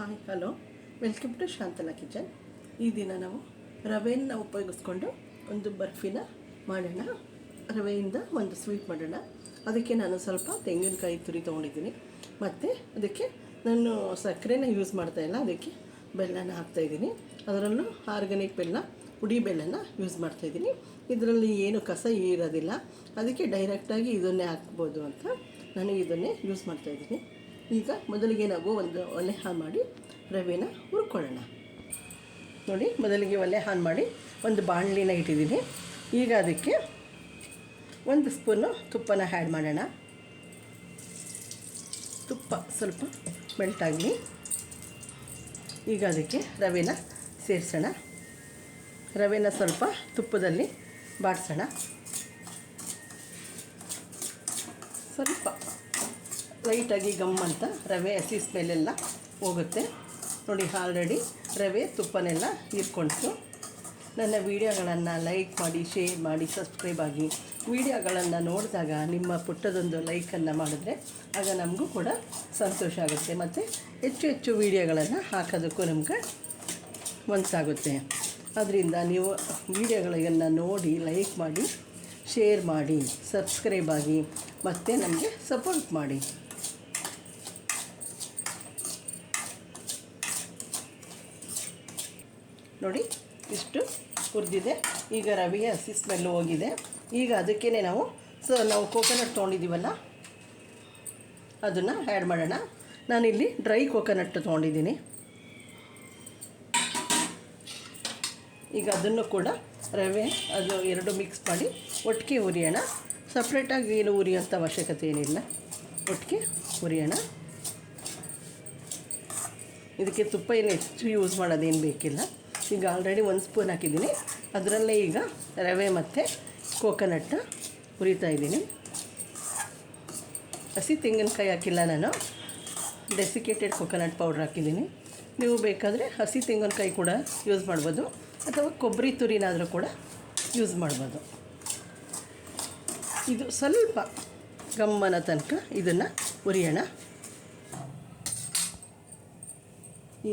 Hi, hello. Welcome to Shantala kitchen. ಈ ದಿನ ನಾವು ರವೆಯನ್ನು ಉಪಯೋಗಿಸ್ಕೊಂಡು ಒಂದು ಬರ್ಫಿನ ಮಾಡೋಣ. ರವೆಯಿಂದ ಒಂದು ಸ್ವೀಟ್ ಮಾಡೋಣ. ಅದಕ್ಕೆ ನಾನು ಸ್ವಲ್ಪ ತೆಂಗಿನಕಾಯಿ ತುರಿ ತೊಗೊಂಡಿದ್ದೀನಿ. ಮತ್ತು ಅದಕ್ಕೆ ನಾನು ಸಕ್ಕರೆನ ಯೂಸ್ ಮಾಡ್ತಾ ಇಲ್ಲ. ಅದಕ್ಕೆ ಬೆಲ್ಲನ ಹಾಕ್ತಾಯಿದ್ದೀನಿ ಅದರಲ್ಲೂ ಆರ್ಗ್ಯಾನಿಕ್ ಬೆಲ್ಲ, ಪುಡಿ ಬೆಲ್ಲನ ಯೂಸ್ ಮಾಡ್ತಾಯಿದ್ದೀನಿ ಇದರಲ್ಲಿ ಏನು ಕಸ ಇರೋದಿಲ್ಲ. ಅದಕ್ಕೆ ಡೈರೆಕ್ಟಾಗಿ ಇದನ್ನೇ ಹಾಕ್ಬೋದು ಅಂತ ನಾನು ಇದನ್ನೇ ಯೂಸ್ ಮಾಡ್ತಾಯಿದ್ದೀನಿ ಈಗ ಮೊದಲಿಗೆ ನಾವು ಒಂದು ಒಲೆ ಹಾನ್ ಮಾಡಿ, ರವೆನ ಹುರ್ಕೊಳ್ಳೋಣ. ನೋಡಿ, ಮೊದಲಿಗೆ ಒಲೆ ಹಾನ್ ಮಾಡಿ ಒಂದು ಬಾಣಲಿನ ಇಟ್ಟಿದ್ದೀನಿ. ಈಗ ಅದಕ್ಕೆ ಒಂದು ಸ್ಪೂನು ತುಪ್ಪನ ಆ್ಯಡ್ ಮಾಡೋಣ. ತುಪ್ಪ ಸ್ವಲ್ಪ ಮೆಲ್ಟಾಗಲಿ ಈಗ ಅದಕ್ಕೆ ರವೆನ ಸೇರಿಸೋಣ. ರವೆನ ಸ್ವಲ್ಪ ತುಪ್ಪದಲ್ಲಿ ಬಾಡಿಸೋಣ. ಸ್ವಲ್ಪ ಲೈಟಾಗಿ ಗಮ್ ಅಂತ ರವೆ ಹಸಿ ಸ್ಮೆಲ್ಲೆಲ್ಲ ಹೋಗುತ್ತೆ. ನೋಡಿ ಆಲ್ರೆಡಿ ರವೆ ತುಪ್ಪನೆಲ್ಲ ಹೀರ್ಕೊಳ್ತು ನನ್ನ ವೀಡಿಯೋಗಳನ್ನು ಲೈಕ್ ಮಾಡಿ ಶೇರ್ ಮಾಡಿ ಸಬ್ಸ್ಕ್ರೈಬ್ ಆಗಿ ವೀಡಿಯೋಗಳನ್ನು ನೋಡಿದಾಗ ನಿಮ್ಮ ಪುಟ್ಟದೊಂದು ಲೈಕನ್ನು ಮಾಡಿದ್ರೆ ಆಗ ನಮಗೂ ಕೂಡ ಸಂತೋಷ ಆಗುತ್ತೆ. ಮತ್ತು ಹೆಚ್ಚು ಹೆಚ್ಚು ವೀಡಿಯೋಗಳನ್ನು ಹಾಕೋದಕ್ಕೂ ನಮ್ಗೆ ಮನಸ್ಸಾಗುತ್ತೆ ಅದರಿಂದ ನೀವು ವೀಡಿಯೋಗಳನ್ನು ನೋಡಿ ಲೈಕ್ ಮಾಡಿ ಶೇರ್ ಮಾಡಿ ಸಬ್ಸ್ಕ್ರೈಬ್ ಆಗಿ ಮತ್ತು ನಮಗೆ ಸಪೋರ್ಟ್ ಮಾಡಿ. ನೋಡಿ, ಇಷ್ಟು ಹುರಿದಿದೆ. ಈಗ ರವೆಯ ಹಸಿ ಸ್ಮೆಲ್ಲು ಹೋಗಿದೆ. ಈಗ ಅದಕ್ಕೇ ನಾವು ಸೊ ನಾವು ಕೋಕೋನಟ್ ತೊಗೊಂಡಿದ್ದೀವಲ್ಲ, ಅದನ್ನು ಆ್ಯಡ್ ಮಾಡೋಣ. ನಾನಿಲ್ಲಿ ಡ್ರೈ ಕೋಕೋನಟ್ ತೊಗೊಂಡಿದ್ದೀನಿ. ಈಗ ಅದನ್ನು ಕೂಡ ರವೆ, ಅದು ಎರಡು ಮಿಕ್ಸ್ ಮಾಡಿ ಒಟ್ಟಿಗೆ ಉರಿಯೋಣ ಸಪ್ರೇಟಾಗಿ ಏನು ಉರಿಯೋಂಥ ಅವಶ್ಯಕತೆ ಏನಿಲ್ಲ. ಒಟ್ಟಿಗೆ ಉರಿಯೋಣ ಇದಕ್ಕೆ ತುಪ್ಪ ಏನು ಹೆಚ್ಚು ಯೂಸ್ ಮಾಡೋದೇನು ಬೇಕಿಲ್ಲ. ಈಗ ಆಲ್ರೆಡಿ ಒಂದು ಸ್ಪೂನ್ ಹಾಕಿದ್ದೀನಿ. ಅದರಲ್ಲೇ ಈಗ ರವೆ ಮತ್ತು ಕೋಕೋನಟ್ನ ಹುರಿತಾ ಇದ್ದೀನಿ. ಹಸಿ ತೆಂಗಿನಕಾಯಿ ಹಾಕಿಲ್ಲ ನಾನು. ಡೆಸಿಕೇಟೆಡ್ ಕೋಕೋನಟ್ ಪೌಡ್ರ್ ಹಾಕಿದ್ದೀನಿ. ನೀವು ಬೇಕಾದರೆ ಹಸಿ ತೆಂಗಿನಕಾಯಿ ಕೂಡ ಯೂಸ್ ಮಾಡ್ಬೋದು. ಅಥವಾ ಕೊಬ್ಬರಿ ತುರಿನಾದರೂ ಕೂಡ ಯೂಸ್ ಮಾಡ್ಬೋದು. ಇದು ಸ್ವಲ್ಪ ಗಮ್ಮನ ತನಕ ಇದನ್ನು ಹುರಿಯೋಣ.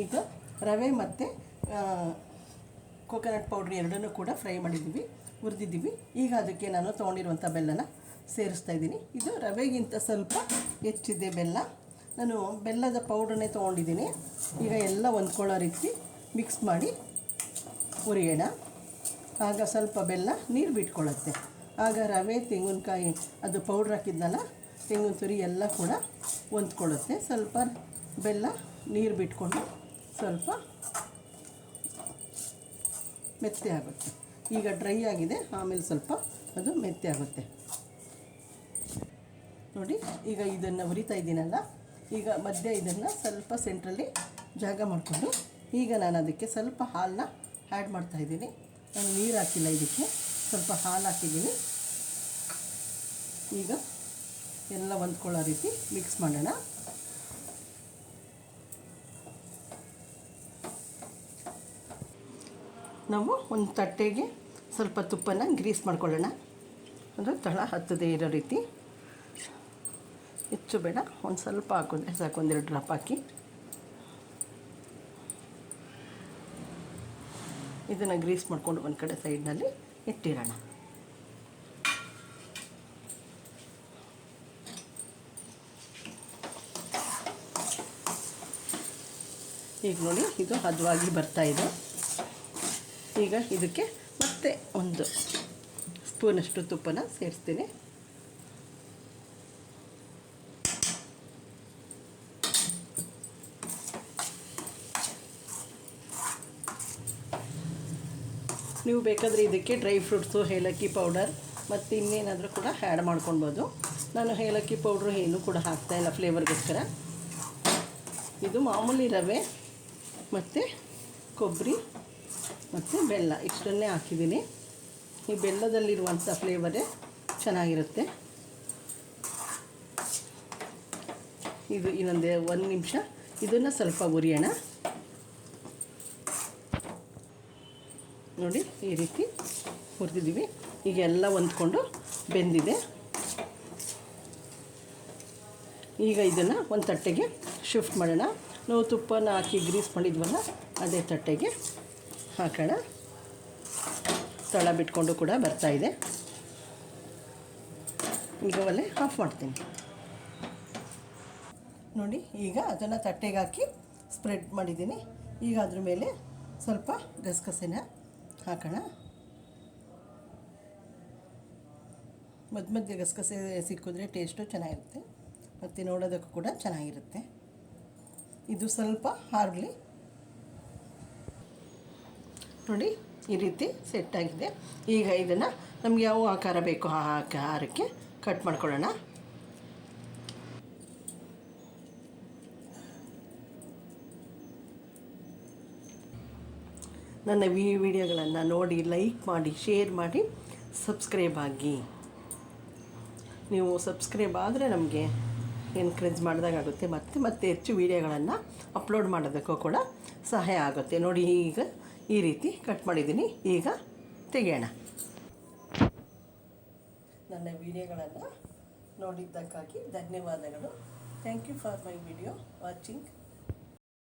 ಈಗ ರವೆ ಮತ್ತು ಕೋಕೋನಟ್ ಪೌಡ್ರ್ ಎರಡನ್ನೂ ಕೂಡ ಫ್ರೈ ಮಾಡಿದ್ದೀವಿ, ಹುರಿದಿದ್ದೀವಿ. ಈಗ ಅದಕ್ಕೆ ನಾನು ತೊಗೊಂಡಿರುವಂಥ ಬೆಲ್ಲನ ಸೇರಿಸ್ತಾ ಇದ್ದೀನಿ. ಇದು ರವೆಗಿಂತ ಸ್ವಲ್ಪ ಹೆಚ್ಚಿದೆ ಬೆಲ್ಲ. ನಾನು ಬೆಲ್ಲದ ಪೌಡ್ರನ್ನೇ ತೊಗೊಂಡಿದ್ದೀನಿ. ಈಗ ಎಲ್ಲ ಹೊಂದ್ಕೊಳ್ಳೋ ರೀತಿ ಮಿಕ್ಸ್ ಮಾಡಿ ಹುರಿಯೋಣ. ಆಗ ಸ್ವಲ್ಪ ಬೆಲ್ಲ ನೀರು ಬಿಟ್ಕೊಳ್ಳುತ್ತೆ. ಆಗ ರವೆ, ತೆಂಗಿನಕಾಯಿ, ಅದು ಪೌಡ್ರ್ ಹಾಕಿದ್ನಲ್ಲ, ತೆಂಗಿನ ತುರಿ ಎಲ್ಲ ಕೂಡ ಹೊಂದ್ಕೊಳ್ಳುತ್ತೆ. ಸ್ವಲ್ಪ ಬೆಲ್ಲ ನೀರು ಬಿಟ್ಕೊಂಡು ಸ್ವಲ್ಪ ಮೆತ್ತೆ ಆಗುತ್ತೆ. ಈಗ ಡ್ರೈ ಆಗಿದೆ, ಆಮೇಲೆ ಸ್ವಲ್ಪ ಅದು ಮೆತ್ತೆ ಆಗುತ್ತೆ. ನೋಡಿ, ಈಗ ಇದನ್ನು ಉರಿತಾ ಇದ್ದೀನಲ್ಲ, ಈಗ ಮಧ್ಯ ಇದನ್ನು ಸ್ವಲ್ಪ ಸೆಂಟ್ರಲ್ಲಿ ಜಾಗ ಮಾಡಿಕೊಂಡು, ಈಗ ನಾನು ಅದಕ್ಕೆ ಸ್ವಲ್ಪ ಹಾಲನ್ನ ಆ್ಯಡ್ ಮಾಡ್ತಾ ಇದ್ದೀನಿ. ನಾನು ನೀರು ಹಾಕಿಲ್ಲ ಇದಕ್ಕೆ, ಸ್ವಲ್ಪ ಹಾಲು ಹಾಕಿದ್ದೀನಿ. ಈಗ ಎಲ್ಲ ಹೊಂದ್ಕೊಳ್ಳೋ ರೀತಿ ಮಿಕ್ಸ್ ಮಾಡೋಣ. ನಾವು ಒಂದು ತಟ್ಟೆಗೆ ಸ್ವಲ್ಪ ತುಪ್ಪನ ಗ್ರೀಸ್ ಮಾಡ್ಕೊಳ್ಳೋಣ. ಅಂದರೆ ತಳ ಹತ್ತದೇ ಇರೋ ರೀತಿ. ಹೆಚ್ಚು ಬೇಡ, ಒಂದು ಸ್ವಲ್ಪ ಹಾಕಿದ್ರೆ ಸಾಕು, ಒಂದೆರಡು ಡ್ರಾಪ್ ಹಾಕಿ. ಇದನ್ನು ಗ್ರೀಸ್ ಮಾಡಿಕೊಂಡು ಒಂದು ಕಡೆ ಸೈಡ್ನಲ್ಲಿ ಇಟ್ಟಿರೋಣ. ಈಗ ನೋಡಿ, ಇದು ಹದವಾಗಿ ಬರ್ತಾ ಇದೆ. ಈಗ ಇದಕ್ಕೆ ಮತ್ತೆ ಒಂದು ಸ್ಪೂನಷ್ಟು ತುಪ್ಪನ ಸೇರಿಸ್ತೀನಿ. ನೀವು ಬೇಕಾದರೆ ಇದಕ್ಕೆ ಡ್ರೈ ಫ್ರೂಟ್ಸು, ಏಲಕ್ಕಿ ಪೌಡರ್, ಮತ್ತು ಇನ್ನೇನಾದರೂ ಕೂಡ ಆ್ಯಡ್ ಮಾಡ್ಕೊಳ್ಬೋದು. ನಾನು ಏಲಕ್ಕಿ ಪೌಡ್ರು ಏನೂ ಕೂಡ ಹಾಕ್ತಾಯಿಲ್ಲ ಫ್ಲೇವರ್ಗೋಸ್ಕರ. ಇದು ಮಾಮೂಲಿ ರವೆ ಮತ್ತು ಕೊಬ್ಬರಿ ಮತ್ತು ಬೆಲ್ಲ, ಇಷ್ಟನ್ನೇ ಹಾಕಿದ್ದೀನಿ. ಈ ಬೆಲ್ಲದಲ್ಲಿರುವಂಥ ಫ್ಲೇವರೇ ಚೆನ್ನಾಗಿರುತ್ತೆ. ಇದು ಇನ್ನೊಂದೇ ಒಂದು ನಿಮಿಷ. ಇದನ್ನು ಸ್ವಲ್ಪ ಉರಿಯೋಣ ನೋಡಿ, ಈ ರೀತಿ ಹುರಿದಿದ್ದೀವಿ. ಈಗ ಎಲ್ಲ ಹೊಂದ್ಕೊಂಡು ಬೆಂದಿದೆ. ಈಗ ಇದನ್ನು ಒಂದು ತಟ್ಟೆಗೆ ಶಿಫ್ಟ್ ಮಾಡೋಣ. ನಾವು ತುಪ್ಪನ ಹಾಕಿ ಗ್ರೀಸ್ ಮಾಡಿದ್ವಲ್ಲ, ಅದೇ ತಟ್ಟೆಗೆ. ಹಾಕೋಣ. ತಳ ಬಿಟ್ಕೊಂಡು ಕೂಡ ಬರ್ತಾಯಿದೆ ಈಗ ಒಲೆ ಆಫ್ ಮಾಡ್ತೀನಿ. ನೋಡಿ, ಈಗ ಅದನ್ನು ತಟ್ಟೆಗೆ ಹಾಕಿ ಸ್ಪ್ರೆಡ್ ಮಾಡಿದ್ದೀನಿ. ಈಗ ಅದ್ರ ಮೇಲೆ ಸ್ವಲ್ಪ ಗಸಗಸೆನ ಹಾಕೋಣ. ಮಧ್ಯ ಮಧ್ಯೆ ಗಸಗಸೆ ಸಿಕ್ಕಿದ್ರೆ ಟೇಸ್ಟು ಚೆನ್ನಾಗಿರುತ್ತೆ. ಮತ್ತು ನೋಡೋದಕ್ಕೂ ಕೂಡ ಚೆನ್ನಾಗಿರುತ್ತೆ. ಇದು ಸ್ವಲ್ಪ ಹಾರಲಿ ನೋಡಿ ಈ ರೀತಿ ಸೆಟ್ ಆಗಿದೆ. ಈಗ ಇದನ್ನು ನಮ್ಗೆ ಯಾವ ಆಕಾರ ಬೇಕು ಆ ಆಕಾರಕ್ಕೆ ಕಟ್ ಮಾಡ್ಕೊಳ್ಳೋಣ. ನನ್ನ ವಿ ವಿಡಿಯೋಗಳನ್ನು ನೋಡಿ ಲೈಕ್ ಮಾಡಿ ಶೇರ್ ಮಾಡಿ ಸಬ್ಸ್ಕ್ರೈಬ್ ಆಗಿ. ನೀವು ಸಬ್ಸ್ಕ್ರೈಬ್ ಆದರೆ ನಮಗೆ ಎನ್ಕರೇಜ್ ಮಾಡಿದಾಗುತ್ತೆ ಮತ್ತೆ ಮತ್ತೆ ಹೆಚ್ಚು ವೀಡಿಯೋಗಳನ್ನು ಅಪ್ಲೋಡ್ ಮಾಡೋದಕ್ಕೂ ಕೂಡ ಸಹಾಯ ಆಗುತ್ತೆ. ನೋಡಿ ಈಗ ಈ ರೀತಿ ಕಟ್ ಮಾಡಿದ್ದೀನಿ. ಈಗ ತೆಗೆಯೋಣ. ನನ್ನ ವಿಡಿಯೋಗಳನ್ನು ನೋಡಿದ್ದಕ್ಕಾಗಿ ಧನ್ಯವಾದಗಳು. Thank you for my video watching